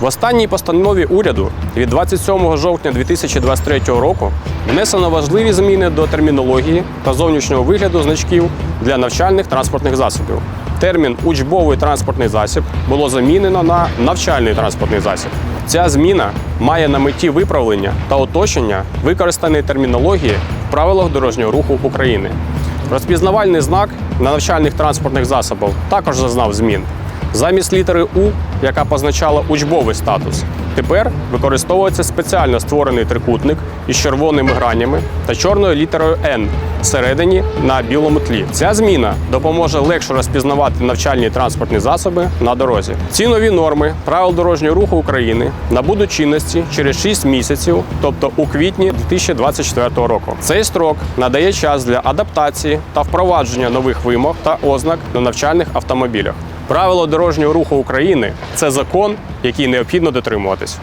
В останній постанові уряду від 27 жовтня 2023 року внесено важливі зміни до термінології та зовнішнього вигляду значків для навчальних транспортних засобів. Термін учбовий транспортний засіб було замінено на навчальний транспортний засіб. Ця зміна має на меті виправлення та оточення використаної термінології в правилах дорожнього руху України. Розпізнавальний знак на навчальних транспортних засобах також зазнав змін. Замість літери У, яка позначала учбовий статус, тепер використовується спеціально створений трикутник із червоними гранями та чорною літерою Н всередині на білому тлі. Ця зміна допоможе легше розпізнавати навчальні транспортні засоби на дорозі. Ці нові норми правил дорожнього руху України набудуть чинності через 6 місяців, тобто у квітні 2024 року. Цей строк надає час для адаптації та впровадження нових вимог та ознак на навчальних автомобілях. Правила дорожнього руху України це закон, який необхідно дотримуватись.